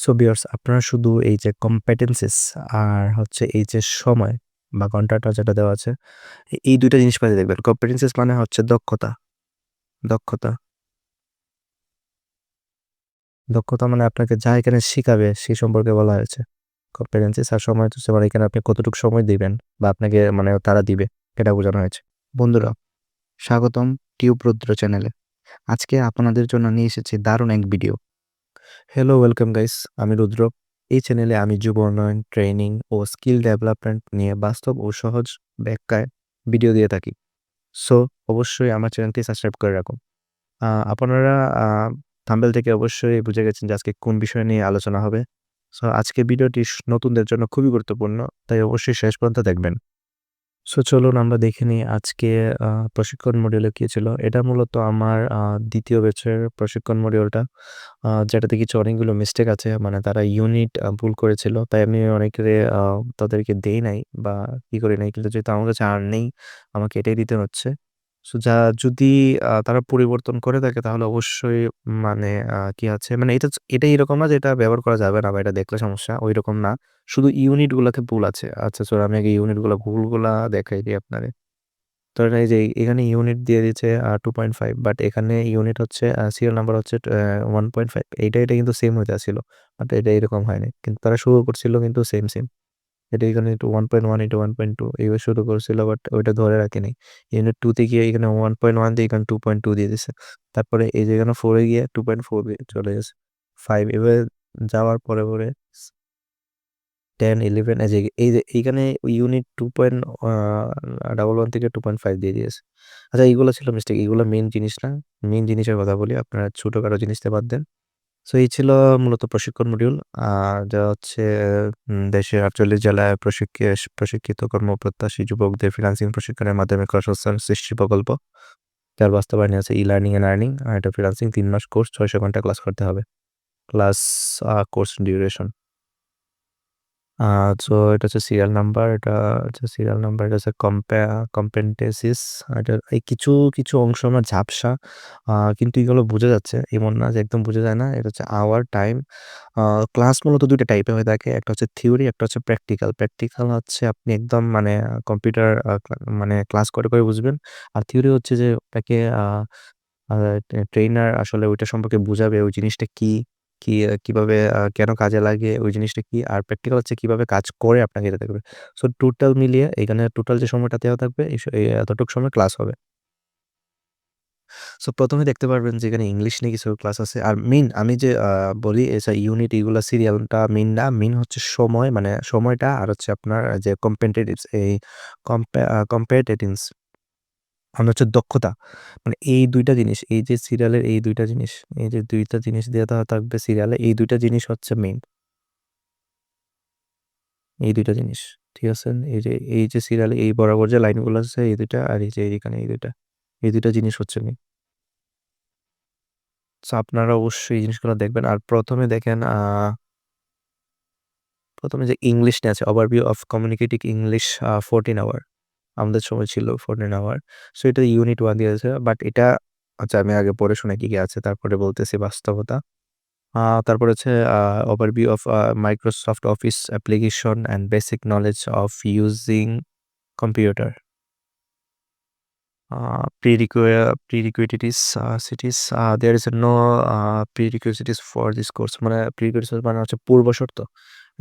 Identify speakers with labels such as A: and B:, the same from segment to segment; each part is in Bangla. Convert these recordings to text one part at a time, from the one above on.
A: সো ভিউয়ার্স আপনারা শুধু এই যে কম্পিটেন্সেস আর হচ্ছে এই যে সময় বা ঘন্টাটা যেটা দেওয়া আছে, এই দুইটা জিনিস পাইতে দেখবেন। কম্পিটেন্সিস মানে হচ্ছে দক্ষতা। দক্ষতা। দক্ষতা মানে আপনাকে যা এখানে শিখাবে সেই সম্পর্কে বলা হয়েছে। কম্পিটেন্সিস আর সময় হচ্ছে মানে এখানে আপনি কতটুকু সময় দিবেন বা আপনাকে মানে তারা দিবে, এটা বোঝানো হয়েছে। বন্ধুরা, স্বাগতম টিউব রুদ্র চ্যানেলে। আজকে আপনাদের জন্য নিয়ে এসেছি দারুণ এক ভিডিও হ্যালো ওয়েলকাম গাইস আমি রুদ্র। এই চ্যানেলে আমি যুব উন্নয়ন ট্রেনিং ও স্কিল ডেভেলপমেন্ট নিয়ে বাস্তব ও সহজ ব্যাখ্যায় ভিডিও দিয়ে থাকি। সো অবশ্যই আমার চ্যানেলটি সাবস্ক্রাইব করে রাখুন। আপনারা থাম্বেল থেকে অবশ্যই বুঝে গেছেন যে আজকে কোন বিষয় নিয়ে আলোচনা হবে। সো আজকে ভিডিওটি নতুনদের জন্য খুবই গুরুত্বপূর্ণ, তাই অবশ্যই শেষ পর্যন্ত দেখবেন। সো চলুন আমরা দেখে নিই আজকে প্রশিক্ষণ মডিউলে কী ছিল। এটা মূলত আমার দ্বিতীয় ব্যাচের প্রশিক্ষণ মডিউলটা যেটাতে কিছু অনেকগুলো মিস্টেক আছে মানে তারা ইউনিট ভুল করেছিল। তাই আমি অনেকে তাদেরকে দেই নাই বা কি করি নাই, কিন্তু যেহেতু আমার কাছে আর নেই, আমাকে এটাই দিতে হচ্ছে। সো যা যদি তারা পরিবর্তন করে থাকে তাহলে অবশ্যই মানে কি আছে? মানে এটা এটা এরকম না যে এটা ব্যবহার করা যাবে না বা এটা দেখলে সমস্যা ওই রকম না। শুধু ইউনিট গুলাতে ভুল আছে। আচ্ছা স্যার আমি আগে ইউনিটগুলা ভুলগুলা দেখাই দিই আপনারে। ধরেন এই যে, এখানে ইউনিট দিয়ে দিচ্ছে টু পয়েন্ট ফাইভ বাট এখানে ইউনিট হচ্ছে সিরিয়াল নাম্বার হচ্ছে ওয়ান পয়েন্ট ফাইভ এইটা, এটা কিন্তু সেম হইতে আসছিল বাট এটা এরকম হয়নি। কিন্তু তারা শুরু করছিল কিন্তু সেম সেম এটা এখানে একটু ওয়ান পয়েন্ট ওয়ান এটা ওয়ান পয়েন্ট টু এইভাবে শুরু করছিল বাট ওইটা ধরে রাখেনি। ইউনিট টুতে গিয়ে এখানে ওয়ান পয়েন্ট ওয়ান দিয়ে এখানে টু পয়েন্ট টু দিয়ে দিছে। তারপরে এই যে এখানে ফোরে গিয়ে টু পয়েন্ট ফোর চলে গেছে। ফাইভ এবার যাওয়ার পরে পরে টেন ইলেভেন এই যে এই যে এইখানে unit two point double one থেকে টু পয়েন্ট ফাইভ দিয়ে দিয়েছে। আচ্ছা এইগুলো ছিল মিস্টেক এইগুলো মেন জিনিস না। মেন জিনিসের কথা বলি, আপনারা ছোটোখাটো জিনিসটা বাদ দেন। সো এই ছিল মূলত প্রশিক্ষণ মডিউল আর যা হচ্ছে দেশের আটচল্লিশ জেলায় প্রশিক্ষিত কর্মপ্রত্যাশী যুবকদের ফ্রিলান্সিং প্রশিক্ষণের মাধ্যমে কর্মসংস্থান সৃষ্টি প্রকল্প। যার বাস্তবায়নে আছে ই লার্নিং অ্যান্ড আর্নিং আর এটা ফ্রিলান্সিং তিন মাস কোর্স ছয়শো ঘণ্টা ক্লাস করতে হবে। ক্লাস কোর্স ডিউরেশন সো এটা হচ্ছে সিরিয়াল নাম্বার এটা হচ্ছে সিরিয়াল নাম্বার এটা হচ্ছে কম্পে কম্পেন্টেসিস এটা এই কিছু কিছু অংশ আমার ঝাপসা কিন্তু এগুলো বোঝা যাচ্ছে, এমন না যে একদম বোঝা যায় না, এটা হচ্ছে আওয়ার টাইম ক্লাস মূলত দুইটা টাইপের হয়ে থাকে, একটা হচ্ছে থিওরি একটা হচ্ছে প্র্যাকটিক্যাল প্র্যাকটিক্যাল হচ্ছে আপনি একদম মানে কম্পিউটার মানে ক্লাস করে করে বুঝবেন, আর থিওরি হচ্ছে যে আপনাকে ট্রেনার আসলে ওইটা সম্পর্কে বুঝাবে, ওই জিনিসটা কি কি কীভাবে কেন কাজে লাগে, ওই জিনিসটা কি? আর প্র্যাকটিক্যাল হচ্ছে কীভাবে কাজ করে আপনাকে এটা দেখবে। সো টোটাল মিলিয়ে এখানে টোটাল যে সময়টা দেওয়া থাকবে এতটুকু সময় ক্লাস হবে। সো ১ম এ দেখতে পারবেন যে এখানে ইংলিশ নিয়ে কিছু ক্লাস আছে। আর মেইন আমি যে বলি এসা ইউনিট এগুলা সিরিয়ালটা মেইন না। মেইন হচ্ছে সময় মানে সময়টা, আর হচ্ছে আপনার যে কম্পেটেটিভস এই কম্পে কম্পেটেটিভস মানে হচ্ছে দক্ষতা। মানে এই দুইটা জিনিস, এই যে সিরিয়ালের এই দুইটা জিনিস, এই যে দুইটা জিনিস দেওয়া থাকবে সিরিয়ালে, এই দুইটা জিনিস হচ্ছে মেইন। এই দুইটা জিনিস। ঠিক আছে? এই যে এই যে সিরিয়ালে এই বরাবর যে লাইনগুলো আছে এই ২ টা আর এই যে এইখানে এই দুইটা এই দুইটা জিনিস হচ্ছে মেইন। আপনারা অবশ্যই এই জিনিসগুলো দেখবেন। আর প্রথমে দেখেন প্রথমে যে ইংলিশ নিয়ে আছে overview of communicating English 14 hour. আমাদের সময় ছিল 14 আওয়ার। সো এটা ইউনিট 1 দিয়েছে। বাট এটা আচ্ছা আমি আগে পড়ে শুনে কি, কি আছে তারপরে বলতেছি বাস্তবতা। তারপর হচ্ছে overview of Microsoft Office application and basic knowledge of using computer. Uh, prerequi- prerequisites uh, মানে prerequisites মানে হচ্ছে পূর্ব শর্ত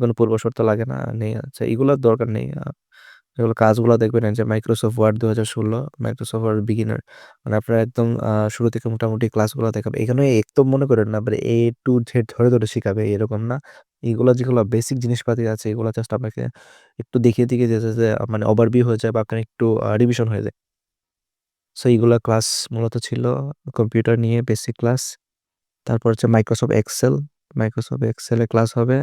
A: কোনো পূর্ব শর্ত লাগে না নেই আচ্ছা এগুলোর দরকার নেই এগুলো কাজগুলো দেখবেন যে মাইক্রোসফট ওয়ার্ড দু হাজার ষোলো মাইক্রোসফট ওয়ার্ড বিগিনার মানে আপনারা একদম শুরু থেকে মোটামুটি ক্লাসগুলো দেখাবে এখানে একদম মনে করেন না এ টু জেড ধরে ধরে শিখাবে এরকম না এগুলো যেগুলো বেসিক জিনিসপাতি আছে এগুলো জাস্ট আপনাকে একটু দেখিয়ে দিকে যে যে মানে ওভারভিউ হয়ে যায় বা আপনার একটু রিভিশন হয়ে যায় সো এইগুলো ক্লাস মূলত ছিল কম্পিউটার নিয়ে বেসিক ক্লাস। তারপর হচ্ছে মাইক্রোসফট এক্সেল, মাইক্রোসফট এক্সেলে ক্লাস হবে।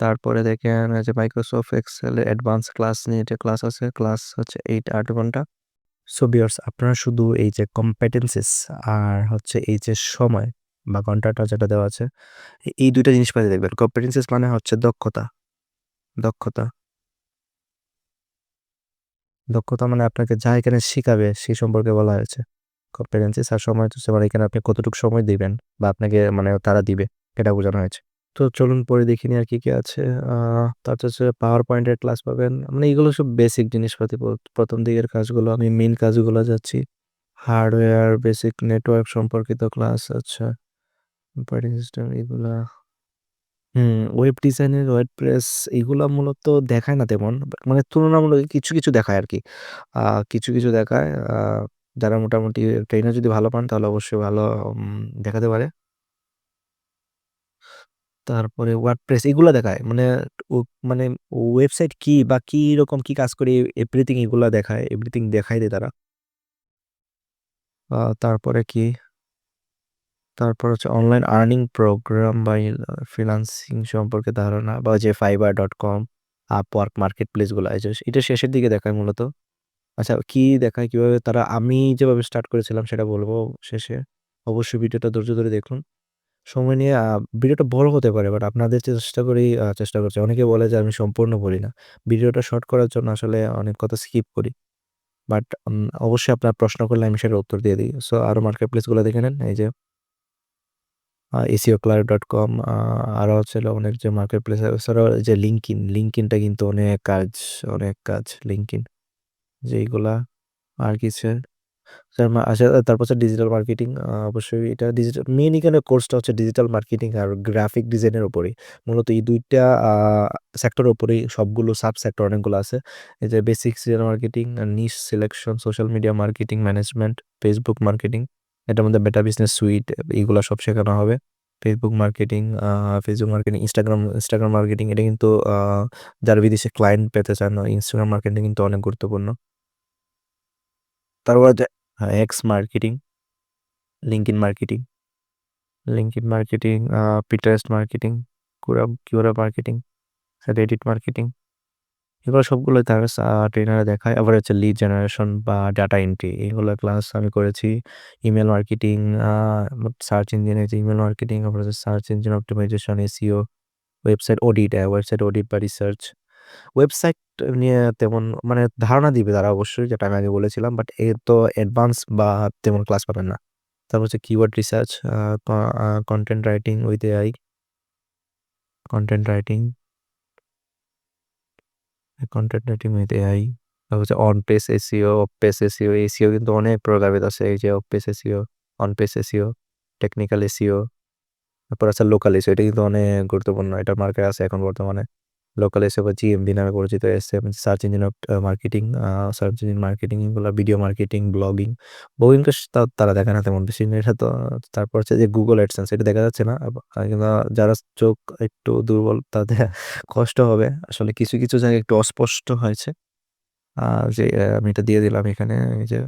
A: তারপরে দেখেন যে মাইক্রোসফট এক্সেলের অ্যাডভান্স ক্লাস নিয়ে একটা ক্লাস আছে। ক্লাস হচ্ছে ৮-৮ ঘণ্টা। সো ভিউয়ার্স আপনারা শুধু এই যে কম্পিটেন্সেস আর হচ্ছে এই যে সময় বা ঘন্টাটা যেটা দেওয়া আছে এই ২ টা জিনিস পাইতে দেখবেন। কম্পিটেন্সেস মানে হচ্ছে দক্ষতা, দক্ষতা। দক্ষতা মানে আপনাকে যা এখানে শেখাবে সেই সম্পর্কে বলা হয়েছে। কম্পিটেন্সিস আর সময় হচ্ছে মানে এখানে আপনি কতটুকু সময় দিবেন বা আপনাকে মানে তারা দিবে এটা বোঝানো হয়েছে। তো চলুন পরে দেখে নিই আর কি, কি আছে। আ তারপর পাওয়ার পয়েন্টের ক্লাস পাবেন। মানে এগুলো সব বেসিক জিনিসপাতি প ১ম দিকের কাজগুলো। আমি মেইন কাজগুলো যাচ্ছি। হার্ডওয়্যার, বেসিক নেটওয়ার্ক সম্পর্কিত ক্লাস আচ্ছা। অপারেটিং সিস্টেম এগুলা হুম, ওয়েব ডিজাইনের ওয়ার্ডপ্রেস এগুলা মূলত দেখায় না তেমন। মানে তুলনামূলক কিছু, কিছু দেখায় আরকি। আ কিছু, কিছু দেখায়। যারা মোটামুটি ট্রেইনার যদি ভালো পান তাহলে অবশ্যই ভালো দেখাতে পারে। তারপরে ওয়ার্ডপ্রেস এগুলা দেখায়। মানে মানে ওয়েবসাইট কি বা কি রকম কি কাজ করে এভরিথিং এগুলা দেখায়। এভরিথিং দেখায় দেয় তারা। তারপরে কি? তারপর হচ্ছে অনলাইন আর্নিং প্রোগ্রাম বা ফ্রিল্যান্সিং সম্পর্কে ধারণা বা যে fiverr.com, Upwork মার্কেট প্লেসগুলা এই যে এটা শেষের দিকে দেখায় মূলত। আচ্ছা কি দেখায় কীভাবে তারা আমি যেভাবে স্টার্ট করেছিলাম সেটা বলব শেষে। অবশ্যই ভিডিওটা ধৈর্য ধরে দেখুন। সময় নিয়ে ভিডিওটা বড় হতে পারে বাট আপনাদের চেষ্টা করি চেষ্টা করছি। অনেকে বলে যে আমি সম্পূর্ণ বলি না। ভিডিওটা শর্ট করার জন্য আসলে অনেক কথা স্কিপ করি। বাট অবশ্যই আপনার প্রশ্ন করলে আমি সেটার উত্তর দিয়ে দিই। সো আরও মার্কেট প্লেসগুলা দেখে নেন। এই যে আ aseoclair.com আ আরও হচ্ছে হলো অনেক যে মার্কেট প্লেস এছাড়াও যে LinkedIn, LinkedIn টা কিন্তু অনেক কাজ, অনেক কাজ LinkedIn যেইগুলা আর কিছু তারপর ডিজিটাল মার্কেটিং অবশ্যই এটা ডিজিটাল মেইন এখানে কোর্সটা হচ্ছে ডিজিটাল মার্কেটিং আর গ্রাফিক ডিজাইনের উপরেই। মূলত এই ২ টা আ সেক্টরের উপরেই সবগুলো সাব সেক্টর অনেকগুলো আছে। এই যে basic digital marketing, niche selection, social media marketing management, Facebook marketing. এটার মধ্যে মেটা বিজনেস সুইট এগুলা সব শেখানো হবে। Facebook marketing, Facebook marketing, Instagram Instagram marketing এটা কিন্তু যারা বিদেশে ক্লায়েন্ট পেতে চান ইনস্টাগ্রাম মার্কেটিং কিন্তু অনেক গুরুত্বপূর্ণ। তারপর হ্যাঁ, X marketing, LinkedIn marketing, LinkedIn marketing, Pinterest marketing, Quora Quora marketing, Reddit marketing. এগুলো সবগুলোই তার ট্রেনারে দেখায়। আবার হচ্ছে লিড জেনারেশন বা ডাটা এন্ট্রি এগুলো ক্লাস আমি করেছি। ইমেল মার্কেটিং, সার্চ ইঞ্জিন যে ইমেইল মার্কেটিং, আবার হচ্ছে search engine optimisation, SEO, website audit, website audit বা রিসার্চ। ওয়েবসাইট নিয়ে তেমন মানে ধারণা দিবে তারা অবশ্যই যেটা আমি আগে বলেছিলাম। বাট এত অ্যাডভান্স বা তেমন ক্লাস পাবেন না। তারপর হচ্ছে keyword research, content writing with AI. Content writing. Content writing with AI. তারপর হচ্ছে on page SEO, off page SEO SEO কিন্তু অনেক প্রকারভেদ আছে। এই যে off page SEO, on page SEO technical SEO তারপর আছে লোকাল এসইও। এটা কিন্তু অনেক গুরুত্বপূর্ণ। এটা মার্কেট আছে এখন বর্তমানে। লোকাল এসইও বা জিএমডি নামে পরিচিত এসএম সার্চ ইঞ্জিন অপ মার্কেটিং, সার্চ ইঞ্জিন মার্কেটিং এগুলা ভিডিও মার্কেটিং, ব্লগিং। ব্লগিং তা তারা দেখায় না তেমন বেশি। এটা তো তারপর হচ্ছে যে গুগল অ্যাডসেন্স এটা দেখা যাচ্ছে না। যারা চোখ একটু দুর্বল তাদের কষ্ট হবে। আসলে কিছু, কিছু জায়গায় একটু অস্পষ্ট হয়েছে। যে আমি এটা দিয়ে দিলাম এখানে যে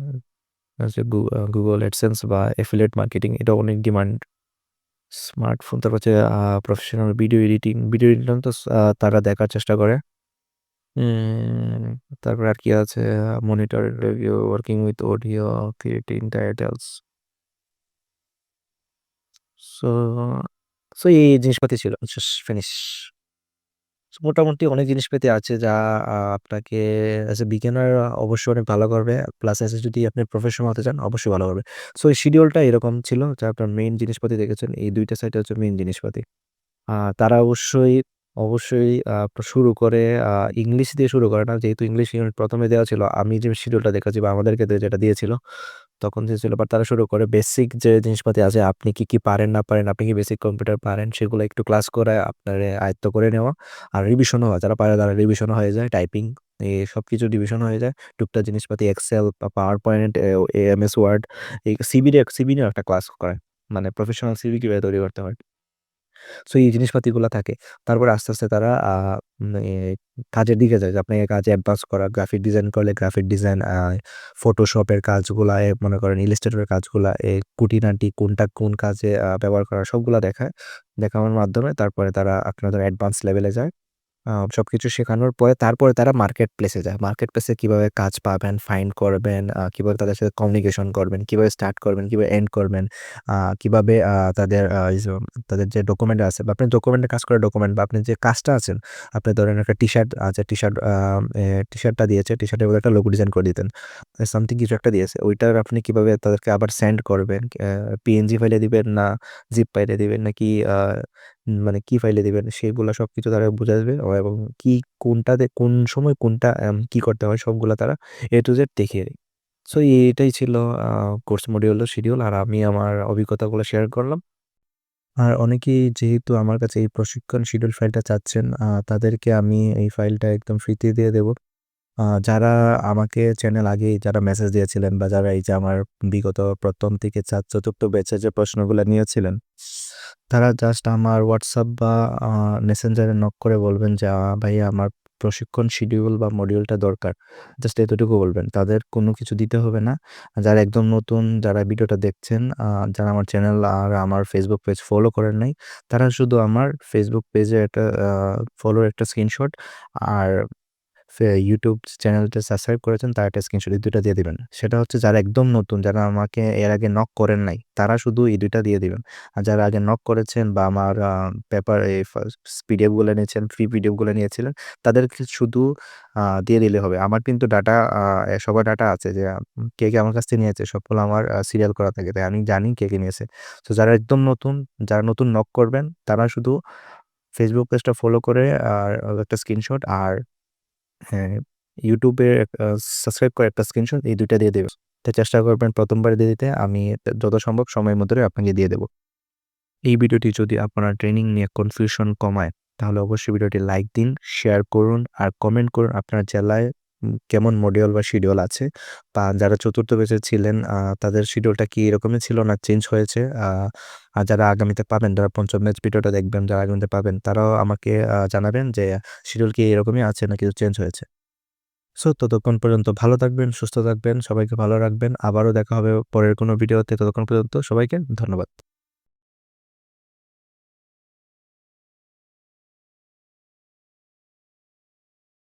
A: গুগল অ্যাডসেন্স বা এফিলিয়েট মার্কেটিং এটা অনেক ডিমান্ড। স্মার্টফোন তারপর হচ্ছে professional video editing, video editing তো তারা দেখার চেষ্টা করে। তারপরে আর কি আছে monitor review, working with audio, creating titles. So, so এই জিনিসপাতি ছিল। ফিনিশ। মোটামুটি অনেক জিনিসপাতি আছে যা আপনাকে অ্যাজ এ বিগিনার অবশ্যই অনেক ভালো করবে। প্লাস অ্যাজ যদি আপনি প্রফেশনাল হতে চান অবশ্যই ভালো করবে। সো এই শিডিউলটা এরকম ছিল যে আপনার মেইন জিনিসপাতি দেখেছেন। এই ২ টা সাইটে হচ্ছে মেইন জিনিসপাতি। তারা অবশ্যই, অবশ্যই শুরু করে ইংলিশ দিয়ে শুরু করে না। যেহেতু ইংলিশ ইউনিট ১ম এ দেওয়া ছিল। আমি যে শিডিউলটা দেখেছি বা আমাদের ক্ষেত্রে যেটা দিয়েছিল, তখন যে বাট তারা শুরু করে বেসিক যে জিনিসপাতি আছে আপনি কি, কি পারেন না পারেন, আপনি কি বেসিক কম্পিউটার পারেন সেগুলো একটু ক্লাস করে আপনার আয়ত্ত করে নেওয়া। আর রিভিশনও হয়। যারা পারে তারা রিভিশনও হয়ে যায়। টাইপিং এই সবকিছু ডিভিশন হয়ে যায়। টুকটা জিনিসপাতি এক্সেল বা power point, M S word এই সিভি নিয়ে সিভি একটা ক্লাস করে মানে প্রফেশনাল সিবি কীভাবে তৈরি করতে হয়। সো এই জিনিসপাতিগুলো থাকে। তারপরে আস্তে, আস্তে তারা মানে কাজের দিকে যায় আপনাকে কাজে অ্যাডভান্স করা। গ্রাফিক ডিজাইন করলে গ্রাফিক ডিজাইন, ফটোশপের কাজগুলা মনে করেন ইলিস্ট্রেটরের কাজগুলা এ কুটিনাটি কোনটা কোন কাজে ব্যবহার করা সবগুলো দেখায়। দেখানোর মাধ্যমে তারপরে তারা আপনাদের অ্যাডভান্স লেভেলে যায়। আ সবকিছু শেখানোর পরে তারপরে তারা মার্কেট প্লেসে যায়। মার্কেট প্লেসে কীভাবে কাজ পাবেন, ফাইন্ড করবেন, কীভাবে তাদের সাথে কমিউনিকেশন করবেন, কীভাবে স্টার্ট করবেন, কীভাবে এন্ড করবেন, কীভাবে তাদের তাদের যে ডকুমেন্ট আছে বা আপনি ডকুমেন্টে কাজ করা ডকুমেন্ট বা আপনি যে কাজটা আছেন, আপনি ধরেন একটা টি-শার্ট আছে টি-শার্ট টি-শার্টটা দিয়েছে, টি-শার্টের একটা লোগো ডিজাইন করে দিতেন। সামথিং কিছু একটা দিয়েছে। ওইটার আপনি কীভাবে তাদেরকে আবার সেন্ড করবেন, পিএনজি ফাইলে দিবেন না জিপ ফাইলে দিবেন নাকি মানে কি ফাইলে দিবেন সব কিছু তারা বুঝায় দিবে ও এবং কি কোনটাতে কোন সময় কোনটা কি করতে হয় সবগুলো তারা এ টু জেড দেখিয়ে দেয়। সো এটাই ছিল কোর্স মডিউলের শিডিউল আর আমি আমার অভিজ্ঞতাগুলো শেয়ার করলাম। আর অনেকেই যেহেতু আমার কাছে এই প্রশিক্ষণ শিডিউল ফাইলটা চাচ্ছেন তাদেরকে আমি এই ফাইলটা একদম ফ্রিতে দিয়ে দেব। যারা আমাকে চ্যানেল আগেই যারা মেসেজ দিয়েছিলেন বা যারা এই যে আমার বিগত ১ম থেকে ৪ ৪র্থ ব্যাচে যে প্রশ্নগুলা নিয়েছিলেন, তারা জাস্ট আমার হোয়াটসঅ্যাপ বা মেসেঞ্জারে নক করে বলবেন যে, "আ ভাইয়া আমার প্রশিক্ষণ শিডিউল বা মডিউলটা দরকার।" জাস্ট এতটুকু বলবেন। তাদের কোনো কিছু দিতে হবে না। যারা একদম নতুন যারা ভিডিওটা দেখছেন, যারা আমার চ্যানেল আর আমার ফেসবুক পেজ ফলো করেন নাই, তারা শুধু আমার ফেসবুক পেজে একটা ফলোর একটা স্ক্রিনশট আর YouTube চ্যানেলটা সাবস্ক্রাইব করেছেন তার একটা স্ক্রিনশট এই ২ টা দিয়ে দিবেন। সেটা হচ্ছে যারা একদম নতুন, যারা আমাকে এর আগে নক করেন নাই, তারা শুধু এই ২ টা দিয়ে দিবেন। আর যারা আগে নক করেছেন বা আমার পেপার এই ফার্স্ট পিডিএফ নিয়েছেন, ফ্রি পিডিএফগুলা নিয়েছিলেন, তাদেরকে শুধু দিয়ে দিলে হবে। আমার কিন্তু ডাটা সবার ডাটা আছে যে কে, কে আমার কাছ থেকে নিয়েছে সবগুলো আমার সিরিয়াল করা থাকে। তাই আমি জানি কে, কে নিয়েছে। তো যারা একদম নতুন, যারা নতুন নক করবেন, তারা শুধু ফেসবুক পেজটা ফলো করে আর একটা স্ক্রিনশট আর হ্যাঁ, ইউটিউবে সাবস্ক্রাইব করে একটা স্ক্রিনশট এই দুইটা দিয়ে দেবে তা চেষ্টা করবেন প্রথমবার দিয়ে দিতে। আমি যত সম্ভব সময়ের মধ্যে আপনাকে দিয়ে দেব। এই ভিডিওটি যদি আপনার ট্রেনিং নিয়ে কনফিউশন কমায়, তাহলে অবশ্যই ভিডিওটি লাইক দিন, শেয়ার করুন আর কমেন্ট করুন আপনার জেলায় কেমন মডিউল বা শিডিউল আছে বা যারা চতুর্থ ব্যাচে ছিলেন তাদের শিডিউলটা কি এরকমই ছিল না চেঞ্জ হয়েছে? আর যারা আগামীতে পাবেন, যারা পঞ্চম ব্যাচ ভিডিওটা দেখবেন, যারা আগামীতে পাবেন, তারাও আমাকে জানাবেন যে শিডিউল কি এরকমই আছে না কিছু চেঞ্জ হয়েছে? সো ততক্ষণ পর্যন্ত ভালো থাকবেন, সুস্থ থাকবেন, সবাইকে ভালো রাখবেন। আবারও দেখা হবে পরের কোনো ভিডিওতে। ততক্ষণ পর্যন্ত সবাইকে ধন্যবাদ।